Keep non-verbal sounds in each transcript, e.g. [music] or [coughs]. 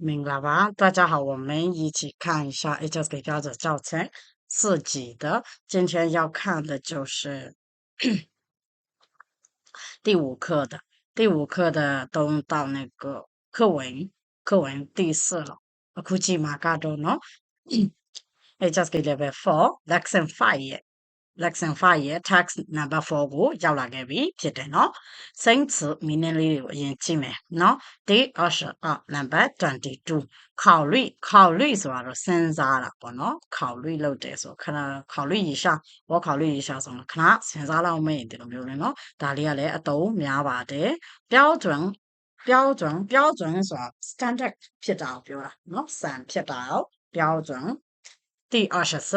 明了吧，大家好，我们一起看一下 A J S K 标准教程，自己的。今天要看的就是 [coughs] 第五课的，第五课的都到那个课文课文第四了，估计马哥都弄。A J S K 代表 Four、Lesson Five。lesson 5ရဲ့ text number 4ကိုရောက်လာခဲ့ပြီဖြစ်တယ်နော်စိမ့်词 meaning လေးတွေကိုအရင်ကြည့်မယ်နော်第二十二 number 22考虑考虑ဆိုတာတော့စဉ်းစားတာပေါ့နော်考虑လုပ်တယ်ဆိုခဏ考虑一下我考虑一下ဆိုတော့ခဏစဉ်းစားလောက်မယ်ဒီလိုမျိုးလေနော်ဒါလေးကလည်းအတုံးများပါတယ်标准标准标准ဆိုတာ standard ဖြစ်တာကိုပြောတာနော်စံဖြစ်တာကို标准第二十四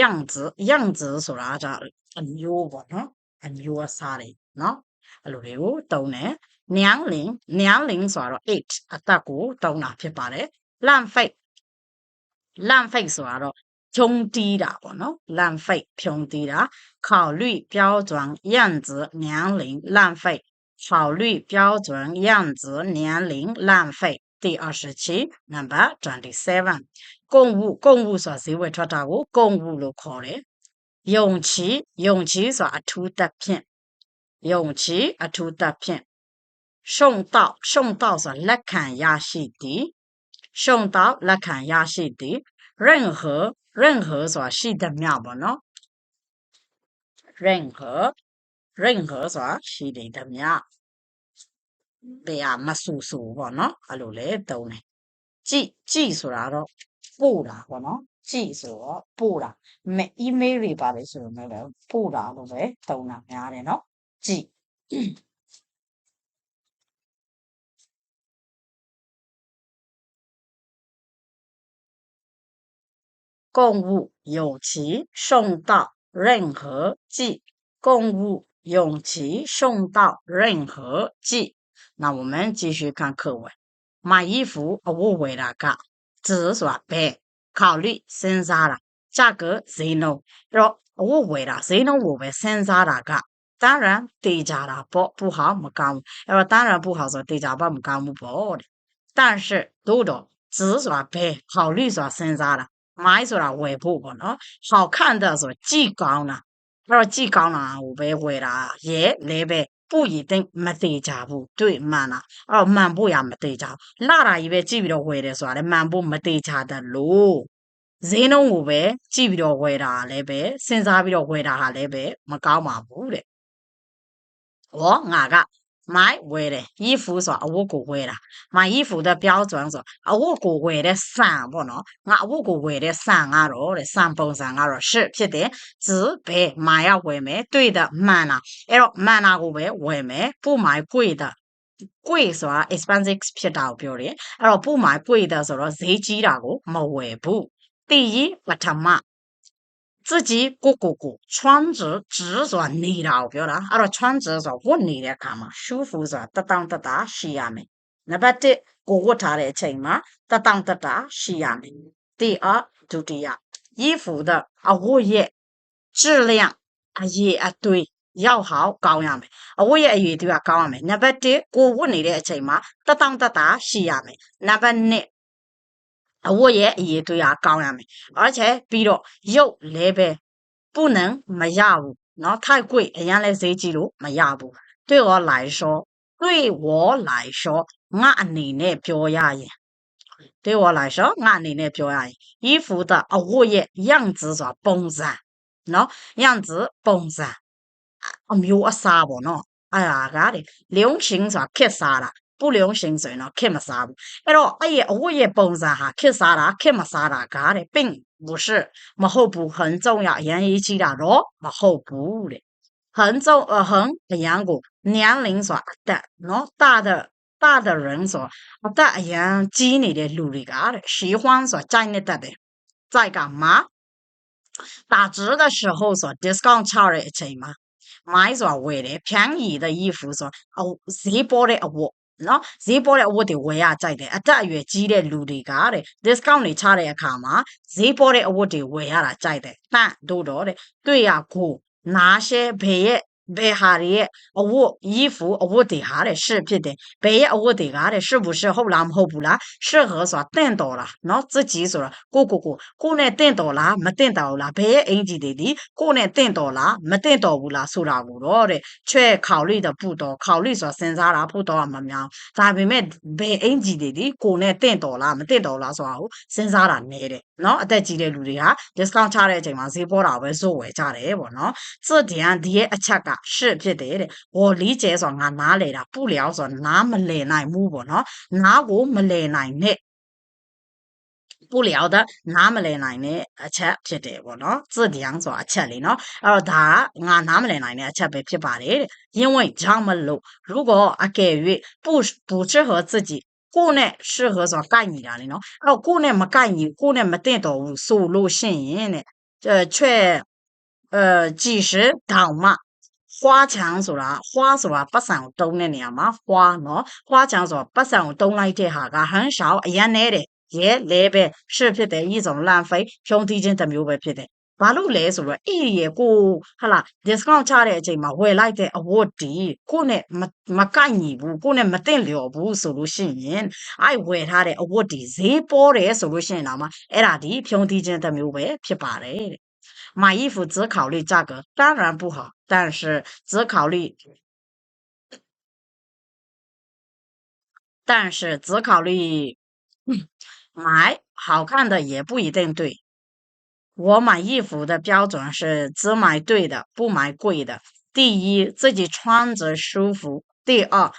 样子样子ဆိုတာじゃအမျိုးပေါ့နော်အမျိုးအစားတွေနော်အဲ့လိုတွေကိုတုံးတယ်娘龄娘龄ဆိုတော့8အသက်ကိုတုံးတာဖြစ်ပါတယ်浪费浪费ဆိုတာတော့ဖြုံးတီးတာပေါ့နော်浪费ဖြုံးတီးတာ考虑标准样子年龄浪费考虑标准样子年龄浪费第二十七 number 27 ကုန်物ကုန်物ဆိုတာဈေးဝယ်ထွက်တာကိုကုန်物လို့ခေါ်တယ်ယုံချီယုံချီဆိုတာအထူးသဖြင့်ယုံချီအထူးသဖြင့်ရှုံတော့ရှုံတော့ဆိုတာလက်ခံရရှိသည်ရှုံတော့လက်ခံရရှိသည်任何任何ဆိုတာရှိသမျှပေါ့နော်任何任何ဆိုတာရှိနေသမျှဘယ်ဟာမဆူဆူပေါ့နော်အဲ့လိုလေတုံးတယ်ကြည်ကြည်ဆိုတာတော့ 不拉，我喏，记哦，布拉，没 email 的是什么了？布拉都是都哪样的喏？记。共物有其送到任何寄，共物有其送到任何寄。那我们继续看课文。买衣服，我回来看。只是说白考虑生沙了，价格谁弄？若我为了谁弄，我为生沙了个，当然对家了不不好，没干他说当然不好说对家不没干部不好的。但是多少只是说白考虑说生沙了，买出了外部不了？好看的说极高了，说极高了，我别为了也来呗。 ပို့ရည်သိမ့်မသေးကြဘူးတွေ့မှန်လားအော်မှန်ဖို့ရမသေးကြဘူးလှတာကြီးပဲကြည့်ပြီးတော့ဝယ်တယ်ဆိုတာလည်းမှန်ဖို့မသေးကြတတ်လို့ဈေးနှုန်းကိုပဲကြည့်ပြီးတော့ဝယ်တာလည်းပဲစဉ်းစားပြီးတော့ဝယ်တာဟာလည်းပဲမကောင်းပါဘူးတဲ့ဟောငါက မိုင်းဝယ်တယ်衣服ဆိုတာအဝတ်ကိုဝယ်တာ买衣服的标准ဆိုအဝတ်ကိုဝယ်တဲ့စံပေါ့နော်ငါအဝတ်ကိုဝယ်တဲ့စံကတော့တဲ့စံပုံစံကတော့是ဖြစ်တယ်只ဘယ်买ရဝယ်မယ်对的မှန်တာအဲ့တော့မှန်တာကိုပဲဝယ်မယ်不买贵的贵ဆိုတာ expensive ဖြစ်တာကိုပြောတယ်အဲ့တော့不买贵的ဆိုတော့ဈေးကြီးတာကိုမဝယ်ဘူး第一ပထမ 自己ကိုကိုကို穿着直ဆိုတာနေတာကိုပြောတာအဲ့တော့穿着ဆိုတာဝတ်နေတဲ့အခါမှာ舒服ဆိုတာတတောင့်တတရှိရမယ်နံပါတ်1ကိုဝတ်ထားတဲ့အချိန်မှာတတောင့်တတရှိရမယ်第二ဒုတိယ衣服的အဝတ်ရဲ့质量အရေးအသွေးရောက်ဟောက်ကောင်းရမယ်အဝတ်ရဲ့အရေးအသွေးကကောင်းရမယ်နံပါတ်1ကိုဝတ်နေတဲ့အချိန်မှာတတောင့်တတရှိရမယ်နံပါတ်2 အဝတ်ရဲ့အရေးသွေးအားကောင်းရမယ်။而且ပြီးတော့ရုပ်လည်းပဲ不能မရဘူးเนาะ太贵အရင်လဲဈေးကြီးလို့မရဘူး။对我来说对我来说ငါအနေနဲ့ပြောရရင်对我来说ငါအနေနဲ့ပြောရရင်衣服的အဝတ်ရဲ့样子ဆိုတာပုံစံเนาะ样子ပုံစံအမျိုးအစားပေါ့เนาะအဲ့ဒါကလေ流行ဆိုတာခက်စားတာ 不良心水呢，看么啥不？哎呦，哎呀，我也帮着哈，看啥啦？看么啥啦？噶的并不是么后补很重要，人一记了咯，么后补嘞，很重呃很很严格年龄说的，喏大的大的人说，阿的哎呀，几年的努力噶的，喜欢说真的得的，在干嘛？打折的时候说 discount 超了一千嘛，买说为了便宜的衣服说哦，谁包的我？ နော်ဈေးပေါ်တဲ့အဝတ်တွေဝယ်ရကြိုက်တယ်အတက်အရွယ်ကြီးတဲ့လူတွေကတဲ့ discount တွေချတဲ့အခါမှာဈေးပေါ်တဲ့အဝတ်တွေဝယ်ရတာကြိုက်တယ်တန့်တို့တော့တဲ့တွေ့ရကိုနားရှဲဘယ်ရဲ့ ဘယ်ဟာတွေရဲ့အဝတ်衣服အဝတ်တွေဟာတဲ့是ဖြစ်တယ်ဘယ်ရဲ့အဝတ်တွေကတဲ့是不是ဟုတ်လားမဟုတ်ဘူးလား适合ဆိုတာတင့်တော်လားเนาะ自己ဆိုတာကိုကိုကိုကိုနဲ့တင့်တော်လားမတင့်တော်ဘူးလားဘယ်ရဲ့အင်ဂျီတွေဒီကိုနဲ့တင့်တော်လားမတင့်တော်ဘူးလားဆိုတာကိုတော့တဲ့ချဲ考虑的不多考虑ဆိုတာစဉ်းစားတာဖို့တော့မများဒါပေမဲ့ဘယ်အင်ဂျီတွေဒီကိုနဲ့တင့်တော်လားမတင့်တော်လားဆိုတာကိုစဉ်းစားတာနေတယ်เนาะအသက်ကြီးတဲ့လူတွေဟာ discount ချတဲ့အချိန်မှာဈေးပေါ်တာပဲဇို့ဝယ်ကြတယ်ပေါ့နော်这点ဒီရဲ့အချက်က 是ဖြစ်တယ်တဲ့ဝေါ်လီကျဲဆိုတာငါနားလေတာပူလျောဆိုတာနားမလည်နိုင်ဘူးပေါ့နော်နားကိုမလည်နိုင်နဲ့不了的နားမလည်နိုင်တဲ့အချက်ဖြစ်တယ်ပေါ့နော်字典ဆိုတာအချက်လေနော်အဲ့တော့ဒါကငါနားမလည်နိုင်တဲ့အချက်ပဲဖြစ်ပါတယ်တဲ့因为这样么လို့如果အကယ်၍不不适合自己ကိုနဲ့适合ဆိုတာကိုက်ညီတာလေနော်အဲ့တော့ကိုနဲ့မကိုက်ညီကိုနဲ့မတင့်တော်ဘူးဆိုလို့ရှိရင်တဲ့呃却呃几时တောင် မှ花墙ဆိုတာ花ဆိုတာပတ်စံကိုတုံးတဲ့နေရာမှာ花နော်花墙ဆိုတာပတ်စံကိုတုံးလိုက်တဲ့ဟာက很少အရန်နဲတယ်ရဲလဲပဲ是ဖြစ်တယ်一种浪费ဖြုံးသီးခြင်းတစ်မျိုးပဲဖြစ်တယ်ဘာလို့လဲဆိုတော့အဲ့ဒီရေကိုဟလာ discount ချတဲ့အချိန်မှာဝယ်လိုက်တဲ့အဝတ်ဒီကိုနဲ့မကိုက်ညီဘူးကိုနဲ့မတင့်လျော်ဘူးဆိုလို့ရှိရင်အဲ့ဝယ်ထားတဲ့အဝတ်ဒီဈေးပေါ်တယ်ဆိုလို့ရှိရင်တော့မှအဲ့ဒါဒီဖြုံးသီးခြင်းတစ်မျိုးပဲဖြစ်ပါတယ်တဲ့买衣服只考虑价格当然不好 但是只考虑但是只考虑买好看的也不一定对。我买衣服的标准是只买对的，不买贵的。第一，自己穿着舒服；第二，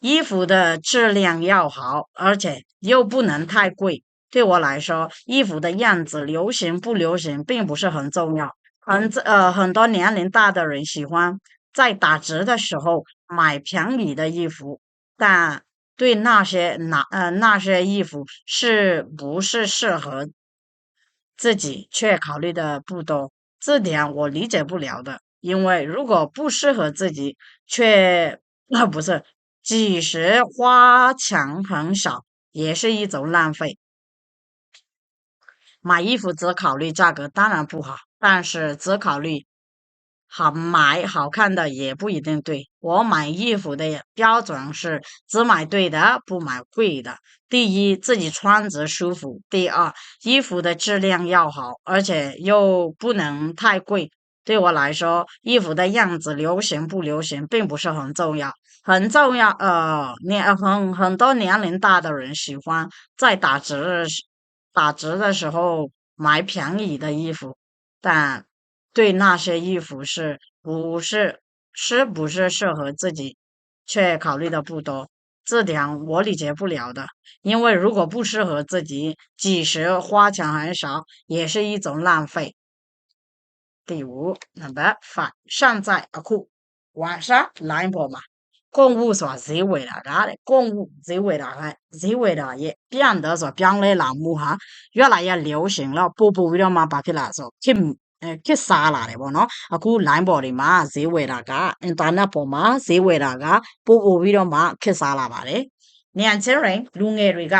衣服的质量要好，而且又不能太贵。对我来说，衣服的样子流行不流行并不是很重要。很呃，很多年龄大的人喜欢在打折的时候买便宜的衣服，但对那些那呃那些衣服是不是适合自己却考虑的不多，这点我理解不了的。因为如果不适合自己，却那不是，即使花钱很少，也是一种浪费。买衣服只考虑价格当然不好，但是只考虑好买好看的也不一定对。我买衣服的标准是只买对的，不买贵的。第一，自己穿着舒服；第二，衣服的质量要好，而且又不能太贵。对我来说，衣服的样子流行不流行并不是很重要，很重要。呃，年很很多年龄大的人喜欢在打折打折的时候买便宜的衣服，但对那些衣服是不是是不是适合自己，却考虑的不多。这点我理解不了的，因为如果不适合自己，即使花钱很少，也是一种浪费。第五，明白？反上在而裤，晚上来一波嘛。 ကုန်ဝဆိုတာဈေးဝယ်တာဒါတဲ့ကုန်ဝဈေးဝယ်တာကဈေးဝယ်တာရဲ့ပြန်တော့ဆိုပြောင်းလဲလာမှုဟာရွက်လာရလျောရှင်တော့ပို့ပို့ပြီးတော့မှဘာဖြစ်လာဆိုခစ်ခစ်စားလာတယ်ပေါ့နော်အခု line ပေါ်တွေမှာဈေးဝယ်တာက internet ပေါ်မှာဈေးဝယ်တာကပို့ပို့ပြီးတော့မှခစ်စားလာပါတယ်နေရန်ချင်းရင်လူငယ်တွေက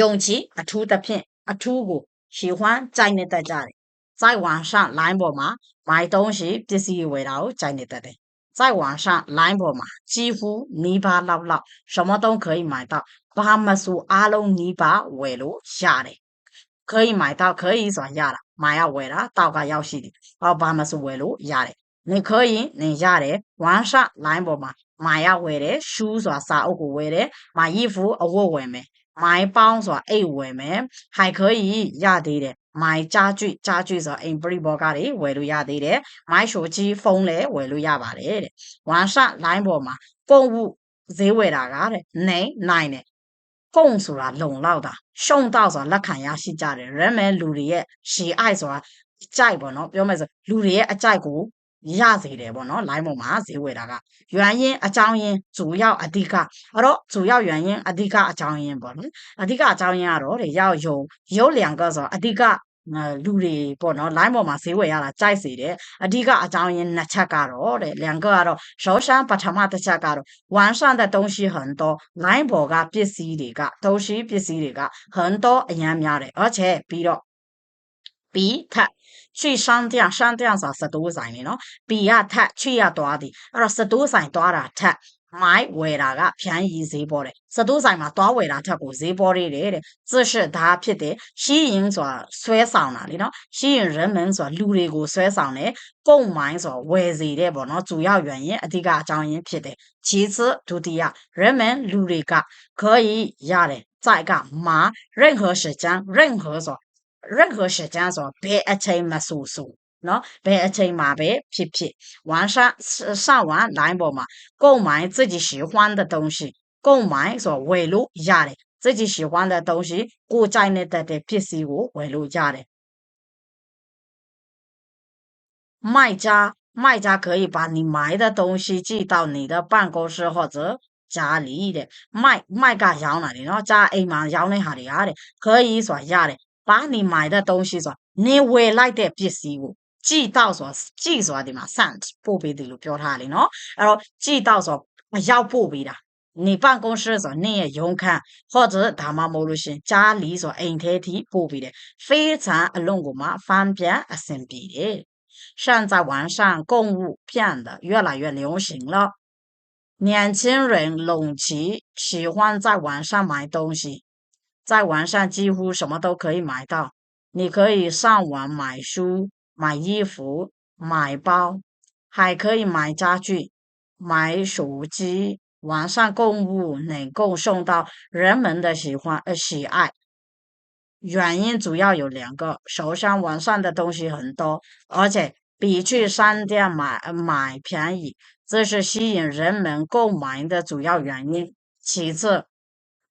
ယုံကြည်အထူးသဖြင့်အထူးကိုရှီဟွမ်းကြိုက်နေတတ်ကြတယ်စိုက်ဝါရှ line ပေါ်မှာမိုင်တုံးရှိပစ္စည်းဝယ်တာကိုကြိုက်နေတတ်တယ် 在网上 Limbo 嘛，几乎泥巴捞捞，什么都可以买到。巴哈苏阿隆泥巴围炉下的，可以买到，可以转下了，买要围了，大概要洗的。哦，巴哈苏围炉下的，你可以你下的网上 Limbo 嘛，买要围的，书刷啥我不围的，买衣服我围没，买包啥哎围没，还可以压低的。my ကြားကျွကြားကျွဆိုတော့အိမ်ပရိဘောဂတွေဝယ်လို့ရသေးတယ် my ရှိုချီဖုန်းလည်းဝယ်လို့ရပါတယ်တဲ့ဝါရှလိုင်းပေါ်မှာပုံဝဈေးဝယ်တာကတဲ့နိုင်နိုင်နဲ့ပုံဆိုတာလုံလောက်တာရှုံတော့ဆိုတာလက်ခံရရှိကြတယ်ရမဲလူတွေရဲ့ရှီအိုက်ဆိုတာအကြိုက်ပေါ့နော်ပြောမယ်ဆိုလူတွေရဲ့အကြိုက်ကို ရစေတယ်ပေါ့နော် line ပေါ်မှာဈေးဝယ်တာက原因အကြောင်းရင်း主要အဓိကအဲ့တော့主要原因အဓိကအကြောင်းရင်းပေါ့နော်အဓိကအကြောင်းရင်းကတော့တဲ့要有有两个ဆိုအဓိကလူတွေပေါ့နော် line ပေါ်မှာဈေးဝယ်ရတာကြိုက်စေတယ်အဓိကအကြောင်းရင်းနှစ်ချက်ကတော့တဲ့两个ကတော့首先ပထမတစ်ချက်ကတော့网上的东西很多 line ပေါ်ကပစ္စည်းတွေက东西ပစ္စည်းတွေက很多အများများတယ်而且ပြီးတော့ 比ထ 去商店商店ဆိုတာစတိုးဆိုင်နေနော်比ကထ去ရသွားသည်အဲ့တော့စတိုးဆိုင်သွားတာထက်မိုက်ဝယ်တာကဖြန်းရည်ဈေးပေါ်တယ်စတိုးဆိုင်မှာသွားဝယ်တာထက်ကိုဈေးပေါ်ရတယ်တဲ့这是ဒါဖြစ်တယ်吸引ဆိုတာဆွဲဆောင်တာလीနော်吸引人们ဆိုတာလူတွေကိုဆွဲဆောင်တယ်ကုန်မိုင်းဆိုတာဝယ်စီတဲ့ပေါ့နော်主要原因အဓိကအကြောင်းရင်းဖြစ်တယ်其次ဒုတိယ人们လူတွေက可以ရတယ်在ကမှာ任何时间任何ဆိုတာ 任何时间ဆိုတော့ဘယ်အချိန်မဆိုဆိုနော်ဘယ်အချိန်မှာပဲဖြစ်ဖြစ်晚上上完 line ပေါ်မှာ购买自己喜欢的东西购买ဆိုတော့ဝယ်လို့ရတယ်自己喜欢的东西ကိုကြိုက်နေတဲ့ပစ္စည်းကိုဝယ်လို့ရတယ်卖家卖家可以把你买的东西寄到你的办公室或者家里တဲ့卖卖ကရောင်းတာလေနော်ကြားအိမ်မှာရောင်းတဲ့ဟာတွေဟာတဲ့可以ဆိုတာရတယ် 把你买的东西ဆိုတာနေဝယ်လိုက်တဲ့ပစ္စည်းကိုကြည်တော့ဆိုတာကြည်ဆိုတာဒီမှာ sent ပို့ပေးတယ်လို့ပြောထားတယ်နော်အဲ့တော့ကြည်တော့ဆိုအရောက်ပို့ပေးတာ你办公室ဆိုတာနင့်ရဲ့ရုံးခန်း或者ဒါမှမဟုတ်လို့ရှင်ကြားလီဆိုတာအိမ်ထဲထိပို့ပေးတယ်非常အလုံးကိုမှ方便အဆင်ပြေတယ်现在网上购物变得越来越流行了。年轻人拢齐喜欢在网上买东西， 在网上几乎什么都可以买到。你可以上网买书、买衣服、买包，还可以买家具、买手机。网上购物能够受到人们的喜欢呃喜爱，原因主要有两个：首先，网上的东西很多，而且比去商店买买便宜，这是吸引人们购买的主要原因。其次，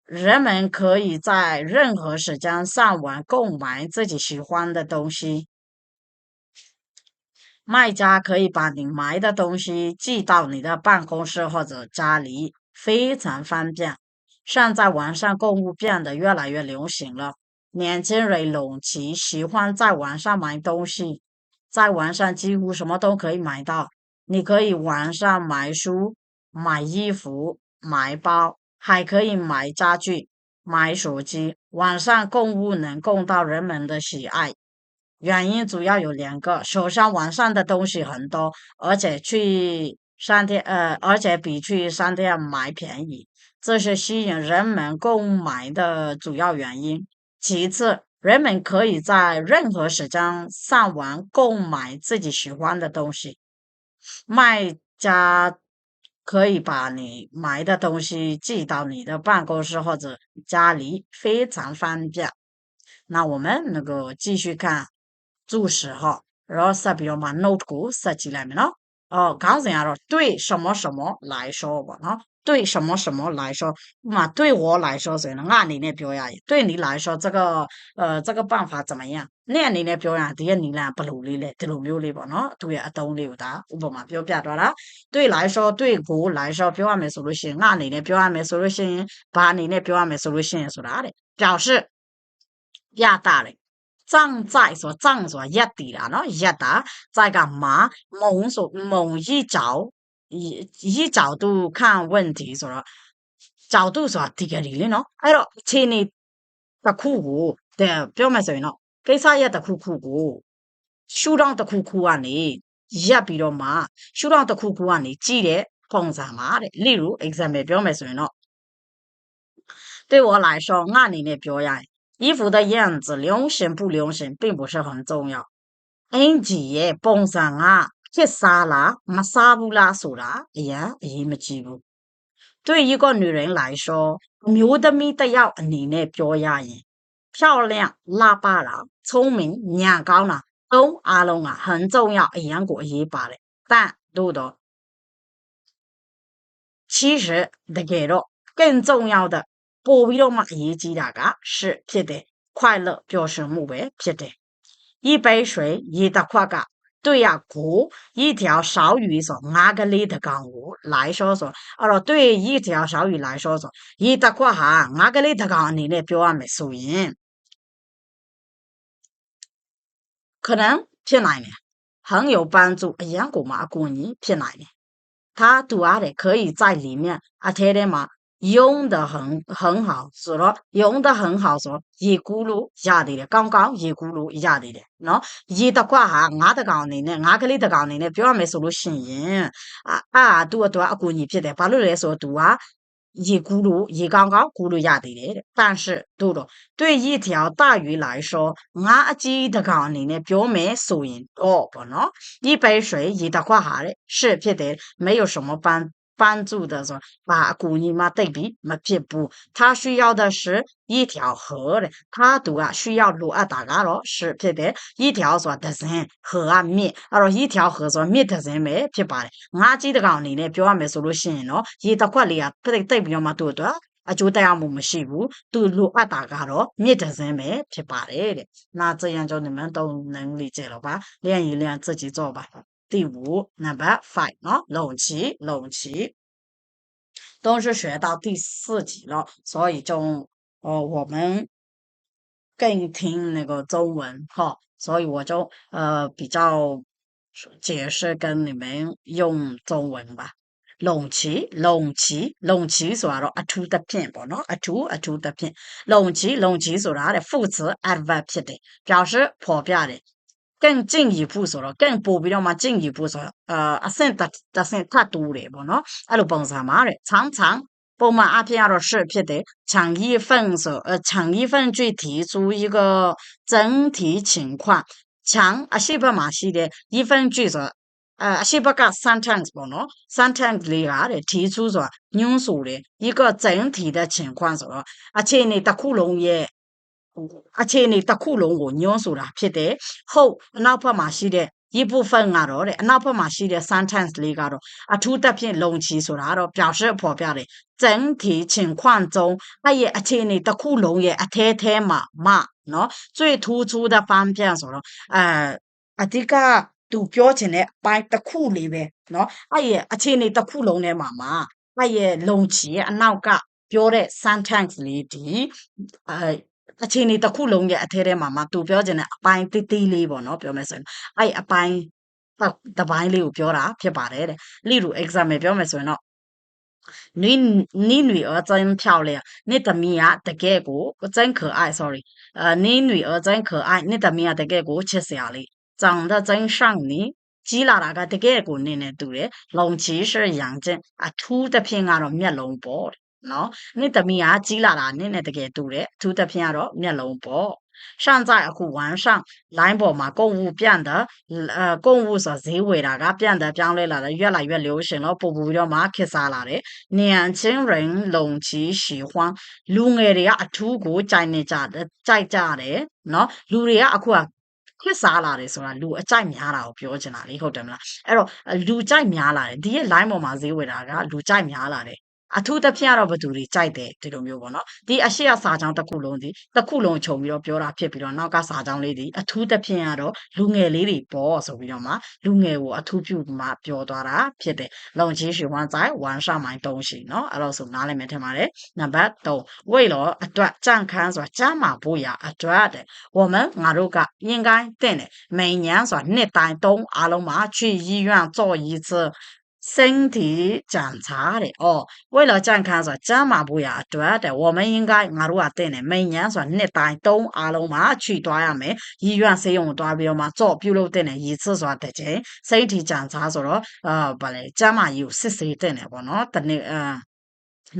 人们可以在任何时间上网购买自己喜欢的东西。卖家可以把你买的东西寄到你的办公室或者家里，非常方便。现在网上购物变得越来越流行了。年轻人拢齐喜欢在网上买东西，在网上几乎什么都可以买到。你可以网上买书、买衣服、买包，还可以买家具、买手机。网上购物能供到人们的喜爱，原因主要有两个：首先，网上的东西很多，而且去商店呃，而且比去商店买便宜，这是吸引人们购买的主要原因。其次，人们可以在任何时间上网购买自己喜欢的东西。卖家可以把你买的东西寄到你的办公室或者家里，非常方便。那我们那个继续看注释哈，然后是比较嘛，notebook 设计了没呢。哦，刚才啊说对什么什么来说吧，哈，对什么什么来说，嘛对我来说ဆိုရင်ငါအနေနဲ့ပြောရရင်对你来说这个呃这个办法怎么样နင့်အနေနဲ့ပြောရရင်ဒီရဲ့နီလန်ဘယ်လိုလေးလဲဒီလိုမျိုးလေးပေါ့နော်သူရဲ့အတုံးလေးကိုဒါဥပမာပြောပြတော့တာ对来说对ကို来说ပြောရမယ်ဆိုလို့ရှိရင်ငါအနေနဲ့ပြောရမယ်ဆိုလို့ရှိရင်ဘာအနေနဲ့ပြောရမယ်ဆိုလို့ရှိရင်ဆိုတာတဲ့表示ပြတာတယ်站在ဆို站ဆိုတာရက်တည်တာနော်ရက်တာ在ကမှာ蒙 ဆို蒙一角以以角度看问题ဆိုတော့角度ဆိုတာဒီကလေးလေနော်အဲ့တော့အခြေအနေတစ်ခုကိုတဲ့ပြောမှဆိုရင်တော့ကိစ္စရက်တစ်ခုခုကိုရှူတောင်းတစ်ခုခုကနေရက်ပြီးတော့မှရှူတောင်းတစ်ခုခုကနေကြည့်တဲ့ပုံစံပါတဲ့例如 example ပြောမယ်ဆိုရင်တော့对我来说ငါအနေနဲ့ပြောရရင်衣服的样子流行不流行并不是很重要အင်ဂျီရဲ့ပုံစံက ဖြစ်စားလားမစားဘူးလားဆိုတာအရင်အရေးမကြီးဘူး对一个女人来说အမျိုးသမီးတစ်ယောက်အနေနဲ့ပြောရရင်漂亮လှပတာ聪明ဉာဏ်ကောင်းတာသုံးအားလုံးက很重要အရင်ကိုအရေးပါတယ်但တို့တော့其实တကယ်တော့更重要的ပို့ပြီးတော့မှအရေးကြီးတာက是ဖြစ်တယ်快乐ပျော်ရွှင်မှုပဲဖြစ်တယ်一杯水ရေတစ်ခွက်က 对呀，过一条小鱼说，俺个里头讲我来说说，啊咯，对一条小鱼来说说，一得过哈，俺个里头讲你那表俺没收音，可能偏哪面很有帮助，一样过嘛，过年偏哪面，他主要的可以在里面啊，天天嘛用的很很好，是了，用的很好，说一咕噜下的了，刚刚一咕噜下的。了，喏，一的挂哈，俺的讲你呢，俺个里的讲你呢，不要没说了声音，啊啊，多多啊，过年别的，把路来说多啊，一咕噜一刚刚咕噜下的。了，但是多了，对一条大鱼来说，俺记的讲你呢，不要没说音哦，不喏，一杯水一的挂哈嘞，是别的，没有什么帮帮助的说把古尼嘛对比嘛撇步，他需要的是一条河的，他读啊需要路啊大家咯是撇的，一条说的人河啊灭，啊咯一条河说灭的人没撇吧的，我记得讲你呢，表阿没说路线咯，一大块里啊不得对比嘛多多。အကျိုးတရားမှုမရှိဘူးသူလိုအပ်တာကတော့မြစ်တစင်းပဲဖြစ်ပါတယ်တဲ့那这样就你们都能理解了吧练一练自己做吧 第五 number five 拢齐拢齐。都是学到第四级了所以就哦我们更听那个中文哈所以我就呃比较解释跟你们用中文吧。拢齐拢齐拢齐嗦咯？啊 to the pinborna to the pin 拢齐拢齐的副词 advantage 表示普遍的更进一步ဆိုတော့更ပို့ပြီးတော့မှ进一步ဆိုတော့အာအဆင့်တစ်တစ်ဆင့်ထပ်တိုးတယ်ပေါ့နော်အဲ့လိုပုံစံမှာတဲ့常常ပုံမှန်အဖြစ်ကတော့是ဖြစ်တယ်抢一份ဆို呃抢一份具提出一个整体情况抢အရှိဘက်မှာရှိတဲ့一份具ဆိုတော့အဲအရှိဘက်က sentence ပေါ့နော် sentence လေးကတဲ့提出ဆိုတာညွှန်းဆိုတယ်一个整体的情况ဆိုတော့အခြေအနေတစ်ခုလုံးရဲ့ အခြေအနေတစ်ခုလုံးကိုညွှန်းဆိုတာဖြစ်တယ်ဟုတ်အနောက်ဘက်မှာရှိတဲ့一部分ကတော့တဲ့အနောက်ဘက်မှာရှိတဲ့ sentence လေးကတော့အထူးသဖြင့်လုံချီဆိုတာကတော့表示ဖော်ပြတယ်整体情况中အဲ့ရဲ့အခြေအနေတစ်ခုလုံးရဲ့အထဲထဲမှာမှနော်最突出的方面ဆိုတော့အဲအဓိကသူပြောချင်တဲ့အပိုင်းတစ်ခုလေးပဲနော်အဲ့ရဲ့အခြေအနေတစ်ခုလုံးထဲမှာမှာအဲ့ရဲ့လုံချီရဲ့အနော က်ကပြောတဲ့ sentence လေးဒီအဲအခြေအနေတစ်ခုလုံးရဲ့အထဲထဲမှာမှသူပြောချင်တဲ့အပိုင်းတိတိလေးပေါ့နော်ပြောမယ်ဆိုရင်အဲ့အပိုင်းတပိုင်းလေးကိုပြောတာဖြစ်ပါတယ်တဲ့例如 example ပြောမယ်ဆိုရင်တော့你你女儿真漂亮，你的米呀的结果真可爱，sorry，呃，你女儿真可爱，你的米呀的结果切下哩，长得真像你。ကြီးလာတာကတကယ်ကိုနင်းနေတူတယ်။လုံချီ是养精အထူးသဖြင့်ကတော့မျက်လုံး ပေါ့နော်။နေ့သမီးကကြီးလာတာနင်းနဲ့တကယ်တူတယ်။အထူးသဖြင့်ကတော့မျက်လုံးပေါ့။上在အခု晚上 line ပေါ်မှာ购物变得呃购物ဆိုဈေးဝယ်တာက变得ပြောင်းလဲလာတယ်越来越流行တော့ပို့ပို့ပြီးတော့မှခေတ်စားလာတယ်။年轻人လုံချီ喜欢လူငယ်တွေကအထူးကိုကြိုက်နေကြတယ်ကြိုက်ကြတယ်နော်။လူတွေကအခုကခစ်စားလာတယ်ဆိုတာလူအကြိုက်များတာကိုပြောချင်တာလေဟုတ်တယ်မလားအဲ့တော့လူကြိုက်များလာတယ်ဒီရဲ့ line ပေါ်မှာဈေးဝယ်တာကလူကြိုက်များလာတယ် အထူးသဖြင့်ကတော့ဘသူတွေကြိုက်တယ်ဒီလိုမျိုးပေါ့နော်ဒီအရှိရစာချောင်းတစ်ခုလုံးဒီတစ်ခုလုံးခြုံပြီးတော့ပြောတာဖြစ်ပြီးတော့နောက်ကစာချောင်းလေးဒီအထူးသဖြင့်ကတော့လူငယ်လေးတွေပေါ့ဆိုပြီးတော့မှလူငယ်ကိုအထူးပြုမှပြောသွားတာဖြစ်တယ်လုံချင်းရှိဝမ်းဆိုင်ဝမ်းရှမိုင်းတုံးရှိနော်အဲ့တော့ဆိုနားလည်မယ်ထင်ပါတယ်နံပါတ်3ဝိတ်တော့အတွက်ကြန့်ခန်းဆိုတာကြားမှာဖို့ရအတွက်တဲ့我们ငါတို့က应该တင်တယ်每年ဆိုတာနှစ်တိုင်းသုံးအားလုံးမှာ去医院做一次身体检查的哦，为了健康说ကျန်းမာဖို့ရအတွက်တဲ့我们应该ငါတို့ကတဲ့နေ每年ဆိုနှစ်တိုင်းသုံးအားလုံးမှာ去သွားရမယ်医院ဆေးရုံသွားပြီးတော့မှကြော့ပြုလုပ်တဲ့နေ一次ဆိုတာတဲ့ချင်း身体检查ဆိုတော့အာဗာလေကျန်းမာရေးကိုစစ်ဆေးတဲ့နေပေါ့နော်တနေ့အာ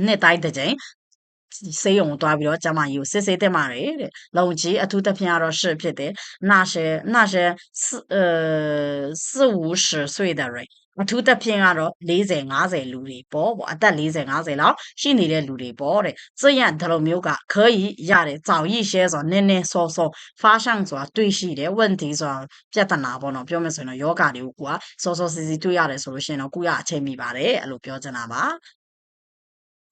နှစ်တိုင်းတဲ့ချင်းဆေးရုံသွားပြီးတော့ကျမကြီးကိုစစ်ဆေးတဲ့မှာတယ်တဲ့လုံကြီးအထူးသဖြင့်ကတော့是ဖြစ်တယ်那些那些四呃四五十岁的人 အထူးသဖြင့်ကတော့40 50လူတွေပေါ့ပေါ့အသက်40 50လောက်ရှိနေတဲ့လူတွေပေါ့တဲ့这样ဒီလိုမျိုးက可以ရတယ်早一些ဆိုနည်းနည်းစောစော发生ဆိုတာတွေ့ရှိတယ်问题ဆိုတာပြဿနာပေါ့နော်ပြောမယ်ဆိုရင်တော့ယောဂတွေကိုကစောစောစီစီတွေ့ရတယ်ဆိုလို့ရှိရင်တော့ကုရအချိန်မိပါတယ်အဲ့လိုပြောချင်တာပါ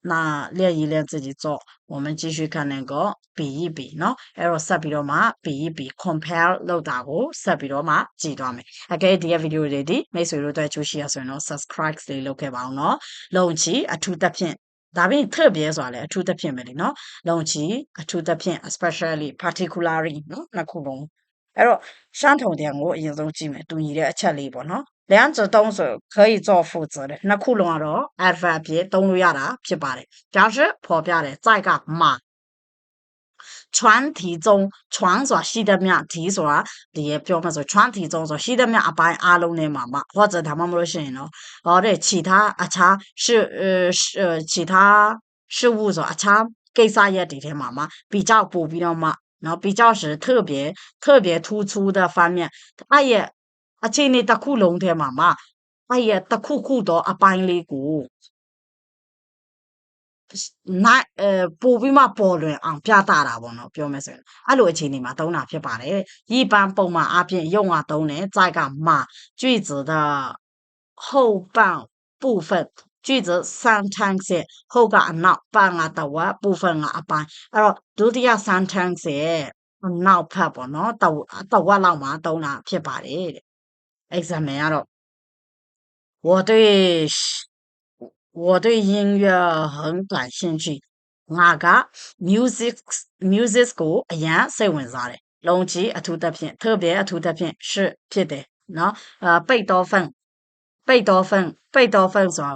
那练一练自己做，我们继续看那个比一比เนาะအဲ့တော့ဆက်ပြီးတော့မှ比一比 compare လုပ်တာကိုဆက်ပြီးတော့မှကြည့်သွားမယ်။ Okay ဒီ video တွေဒီမိတ်ဆွေတို့အတွက်ကြိုးရှိရဆိုရင်တော့ subscribe လေးလုပ်ခဲ့ပါအောင်เนาะ။လုံချီအထူးသဖြင့်ဒါပြင်特别ဆိုတာလေအထူးသဖြင့်ပဲလေเนาะ။လုံချီအထူးသဖြင့် especially particularly เนาะနှစ်ခုလုံးအဲ့တော့ရှမ်းထုံတန်ကိုအရင်ဆုံးကြည့်မယ်တူညီတဲ့အချက်လေးပေါ့နော် 两者动手可以做复杂的，那库隆阿罗、FIP 东东、亚的、皮巴的，全是跑遍了。再个马，全体中，传说西德面提索啊，里边表个是全体中，说西德面阿拜阿龙的妈妈，或者他们么都行了。或者其他阿强是呃是呃其他事务所阿强，给啥也这的妈妈，比较普遍的嘛，然后比较是特别特别突出的方面，他也。အခြေအနေတစ်ခုလုံးထဲမှာမှာအဲ့ရဲ့တစ်ခုခုသောအပိုင်းလေးကိုနိုင်အဲပို့ပြီးမှပေါ်လွင်အောင်ပြသတာပေါ့နော်ပြောမယ်ဆိုရင်အဲ့လိုအခြေအနေမှာသုံးတာဖြစ်ပါတယ်一般ပုံမှန်အပြင်用啊သုံးတယ်在ကမှာ句子的后半部分句子 sentence ရဲ့ဟုတ်ကအနောက်ပန်ကတဝက်部分ကအပိုင်းအဲ့တော့ဒုတိယ sentence ရဲ့နောက်ဖက်ပေါ့နော်တဝတဝက်လောက်မှာသုံးတာဖြစ်ပါတယ်တဲ့ example ကတော့我对我对音乐很感兴趣ငါက music music ကိုအရန်စိတ်ဝင်စားတယ်လုံကြီးအထူးသဖြင့်特别အထူးသဖြင့်是ဖြစ်တယ်နော်အဲ贝多芬贝多芬贝多芬ဆို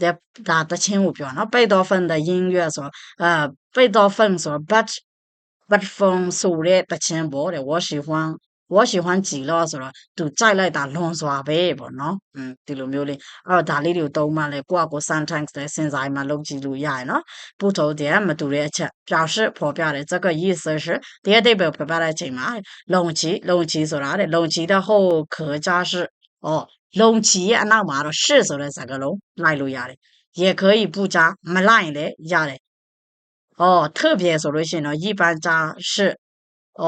တော့ဒါတချင်းကိုပြောနော်贝多芬的音乐ဆို呃贝多芬ဆို but but from ဆိုတဲ့တချင်းပေါ့တဲ့我喜欢 我喜欢ကြည်လို့ဆိုတော့သူကြိုက်လိုက်တာလွန်စွာပဲပေါ့နော်อืมဒီလိုမျိုးလေးအဲ့တော့ဒါလေးတွေကိုသုံးမှလဲကိုယ့်အကို sometimes လဲစဉ်းစားမှလုပ်ကြည့်လို့ရရနော်不同点မတူတဲ့အချက်表示ဖော်ပြတယ်这个意思是ဒီအတိတ်ပဲဖော်ပြတဲ့အချိန်မှာလုံချီလုံချီဆိုတာတဲ့လုံချီ的后可加是哦လုံချီရဲ့အနောက်မှာတော့是ဆိုတဲ့စကားလုံးလိုက်လို့ရတယ်也可以不加မလိုက်ရင်လည်းရတယ်哦特别ဆိုလို့ရှိရင်တော့一般加是哦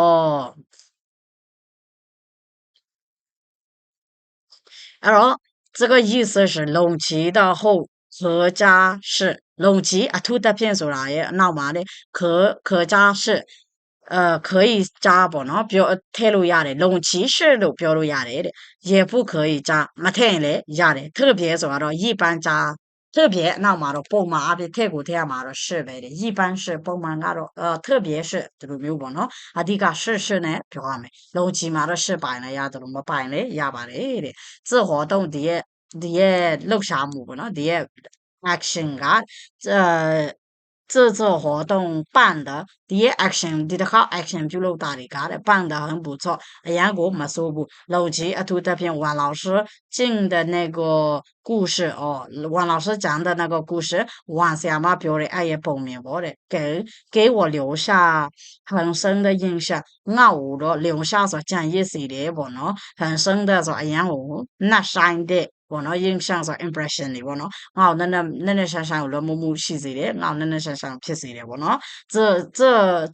然后这个意思是龙起的后，客家是龙起啊，土的片出哪样那嘛的，客客家是呃可以加不呢？表泰路亚的龙起是路表路亚来的，也不可以加，没听嘞亚的，特别是说一般加。特别，那嘛罗不嘛阿边泰国泰嘛罗是呗的，一般是不嘛那罗呃，特别是这个没有不喏，阿底个是是呢，比方没，老几嘛罗是办了呀，都么办嘞，呀办嘞的，这活动的也的也六项目不喏，的也 action 噶这。这次活动办的ဒီရဲ့ action ဒီတစ်ခါ action ပြုလုပ်တာတွေကတဲ့办的很不错အရန်ကိုမဆိုးဘူးလုံကြီးအထူးသဖြင့်王老师进的那个故事哦王老师讲的那个故事王ဆရာမပြောတဲ့အဲ့ရဲ့ပုံမြင်ပေါ့တဲ့给给我留下很深的印象ငါ့ကိုတော့留下ဆိုကြံရစ်စီတယ်ပေါ့နော်很深的ဆိုအရန်ကိုနှက် ဆိုင်တဲ့ပေါ့နော်印象ဆို impression တွေပေါ့နော်ငါ့ကိုနည်းနည်းနည်းနည်းရှာရှာကိုလွယ်မှုမှုရှိစေတယ်ငါ့ကိုနည်းနည်းရှာရှာဖြစ်စေတယ်ပေါ့နော်这这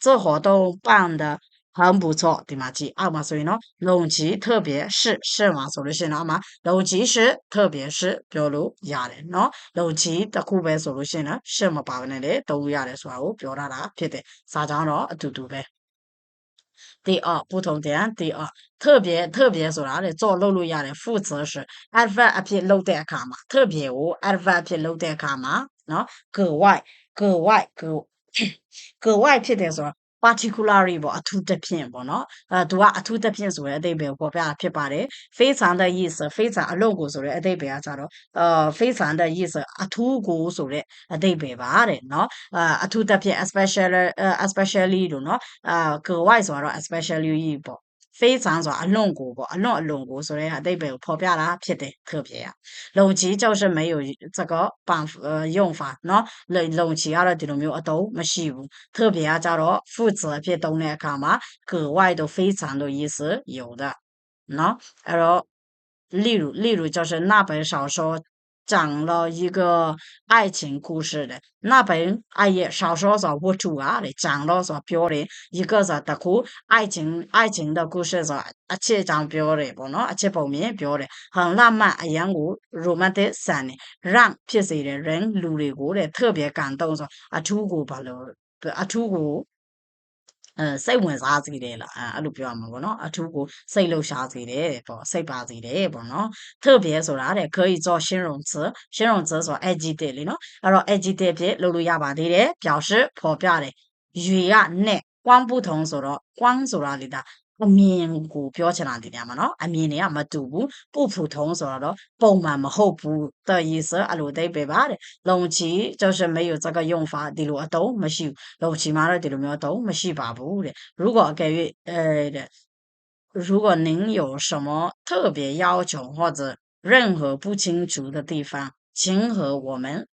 这活动办的很不错ဒီမှာကြည့်အောက်မှာဆိုရင်နော်လုံကြီး特别是是မှာဆိုလို့ရှိရင်တော့အမှလုံကြီး是特别是ပြောလို့ရတယ်နော်လုံကြီးတစ်ခုပဲဆိုလို့ရှိရင်တော့是မပါဘဲနဲ့လေသုံးလို့ရတယ်ဆိုတာကိုပြောထားတာဖြစ်တယ်စာကြောင်းတော့အတူတူပဲ 第二不同点第二特别特别ဆိုတာတဲ့做လုပ်လို့ရတယ်副词是 adverb အဖြစ်လုပ်တဲ့အခါမှာ特别ကို adverb အဖြစ်လုပ်တဲ့အခါမှာနော်格外格外格[coughs] 格外ဖြစ်တယ်ဆိုတာ particularly ပေါ့အထူးသဖြင့်ပေါ့နော်အဲသူကအထူးသဖြင့်ဆိုတဲ့အသေးပဲပေါ်ပြဖြစ်ပါတယ် face under is face အလုံးကိုဆိုတဲ့အသေးပဲကကြတော့အဲ face under is အထူးကိုဆိုတဲ့အသေးပဲပါတဲ့နော်အဲအထူးသဖြင့် especially especially တို့နော်အဲ go wise ဆိုတော့ especially ပေါ့ 非常ဆိုတာအလွန်ကိုပေါ့အလွန်အလွန်ကိုဆိုတဲ့အဓိပ္ပာယ်ကိုဖော်ပြတာဖြစ်တယ်特别啊လုံကြီး就是没有这个办呃用法เนาะလုံလုံကြီးကတော့ဒီလိုမျိုးအတုံးမရှိဘူး特别啊ကြတော့副词အဖြစ်သုံးတဲ့အခါမှာ格外都非常的意思有的เนาะအဲ့တော့例如例如就是那本小说 讲了一个爱情故事的，那本哎呀，小说上我主啊的讲了说表的，一个是特苦爱情爱情的故事说，而且讲表的不喏，而且方面表的很浪漫，哎呀我罗曼的三的，让平时的人路的过的特别感动说啊，出国吧了，不啊出国。 စိတ်ဝင်စားစေတယ်လားအဲအဲ့လိုပြောရမှာပေါ့နော်အထူးကိုစိတ်လှုပ်ရှားစေတယ်ပေါ့စိတ်ပါစေတယ်ပေါ့နော်特别ဆိုတာတဲ့可以做形容词形容词ဆို adjective လေနော်အဲ့တော့ adjective ဖြစ်လုပ်လို့ရပါသေးတယ်表示ဖော်ပြတယ်ရွေကနဲ့光不同ဆိုတော့光ဆိုတာလေဒါ အမြင်ကိုပြောချင်တာဒီနေရာမှာနော်အမြင်တွေကမတူဘူး不普通ဆိုတော့ပုံမှန်မဟုတ်ဘူး的意思အဲ့လိုအဓိပ္ပာယ်ပါတဲ့လုံချီ就是没有这个用法ဒီလိုအတုံးမရှိဘူးလုံချီမှာတော့ဒီလိုမျိုးအတုံးမရှိပါဘူးတဲ့如果အကယ်၍အဲတဲ့如果您有什么特别要求或者任何不清楚的地方请和我们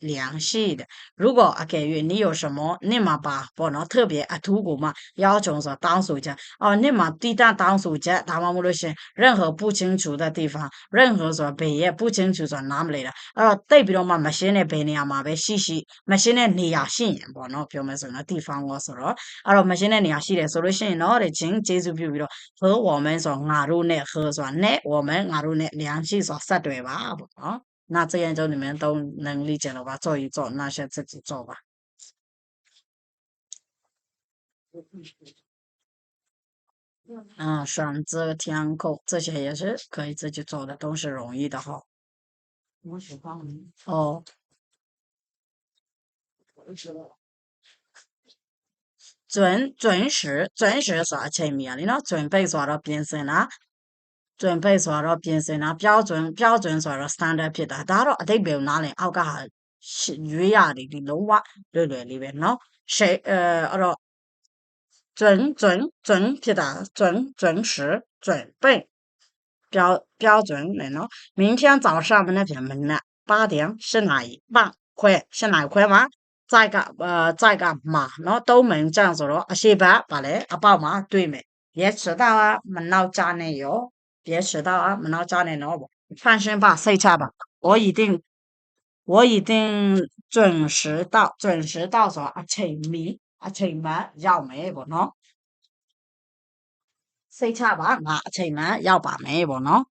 联系的。如果啊，给予你有什么你嘛把不能特别啊，图过嘛，要求说当属者哦，你嘛对待当属者，他们无论是任何不清楚的地方，任何说北也不清楚说哪么来的，呃，代表嘛，没现在北呢嘛被细细，没现在你也信不喏，表明什么地方我说了，啊，没现在你也信的，说了信喏的，请接触比如和我们说阿鲁呢和说呢，我们阿鲁呢联系说杀对吧不啊？ 那这样就你们都能理解了吧？做一做，那先自己做吧。嗯，选择填空这些也是可以自己做的，都是容易的哈。我喜欢哦。准准时准时耍前面你那，准备耍到变身啦。准备ဆိုတော့ပြင်ဆင်တာ标准标准ဆိုတော့ standard ဖြစ်တာဒါတော့အတိတ်ပဲနားလည်အောက်ကဟာရွေးရတယ်ဒီလုံးဝလွယ်လွယ်လေးပဲเนาะရှေအဲအဲ့တော့准准准ဖြစ်တာ准准时准备标标准的喏明天早上မနေ့ပြန်မနေ့8点是哪一半ခွဲ是哪ခွဲမှာ在က呃在ကမှာเนาะသုံး门这样ဆိုတော့အရှိဘဗာလဲအပေါက်မှာတွေ့မယ်别迟到啊မနောက်ကြနဲ့ရော 别迟到啊，မနောက်ကြနဲ့နော်放心吧，စိတ်ချပါ我一定我一定准时到准时到ဆိုအချိန်မီအချိန်မှရောက်မယ်ပေါ့နော်စိတ်ချပါငါအချိန်မှရောက်ပါမယ်ပေါ့နော်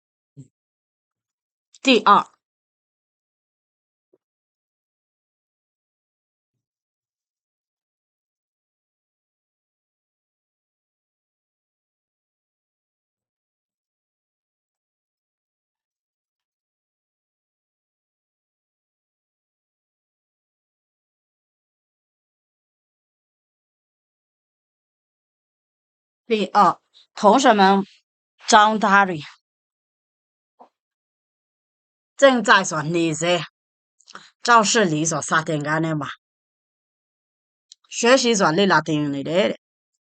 第二 第二，同学们，张大瑞正在说你在教室里所撒点干的嘛，学习说你拉丁你的，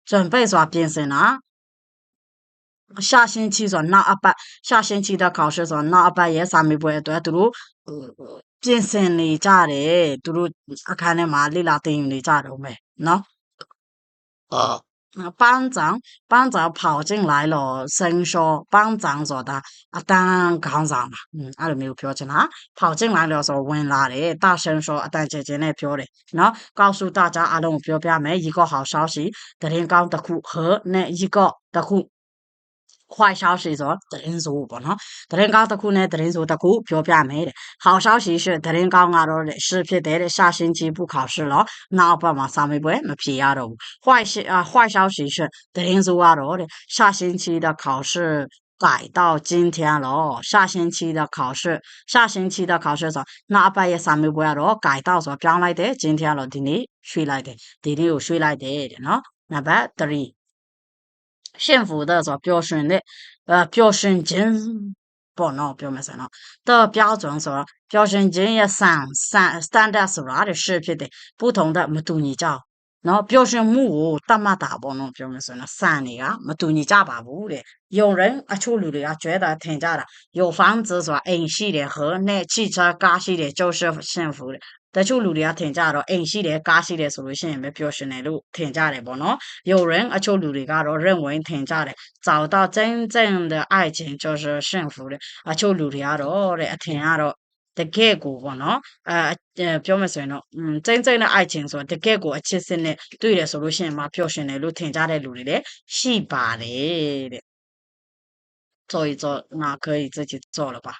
准备说变身啦。下星期说那一班，下星期的考试说那一班也三米半多，都呃变身你家的，都啊看的嘛，你拉丁你家的没，喏。啊。班长，班长跑进来了，声说：“班长说的，啊，当刚上嘛，嗯，俺都没有表情啊。跑进来了，说问哪里？大声说，啊，当姐姐那表的，然后告诉大家，阿龙表表妹一个好消息，昨天刚的库和那一个的库。” ”坏消息说，德林说不喏，德林讲的苦呢，德林说的苦，表表妹的。好消息是，德林讲俺罗的是批得的，下星期不考试了，那不嘛上面不没批丫头。坏消啊，坏消息是，德林说俺罗的下星期的考试改到今天了，下星期的考试，下星期的考试说，那半夜上面不要罗改到说将来的今天了，今天谁来的？今天有谁来的喏？那半 three。 幸福的说标准的，呃，标准金不喏，表面什么的标准说标准金也三三三点四万的视频的不同的没多你教，然后标准木屋大嘛大不喏，表面什么三的啊没多你家吧不的，有人啊出路的啊觉得挺假的，有房子说 A 系列和那汽车加系列就是幸福的。 တချို့လူတွေကထင်ကြတော့အိမ်ရှိတယ်ကားရှိတယ်ဆိုလို့ရှိရင်ပဲပျော်ရွှင်တယ်လို့ထင်ကြတယ်ပေါ့နော်有人အချို့လူတွေကတော့认为ထင်ကြတယ်找到真正的爱情就是幸福的အချို့လူတွေကတော့တဲ့အထင်ကတော့တကယ်ကိုပေါ့နော်အဲပြောမယ်ဆိုရင်တော့อืม真正的爱情ဆိုတော့တကယ်ကိုအချစ်စစ်နဲ့တွေ့တယ်ဆိုလို့ရှိရင်မှပျော်ရွှင်တယ်လို့ထင်ကြတဲ့လူတွေလည်းရှိပါတယ်တဲ့做一做那可以自己做了吧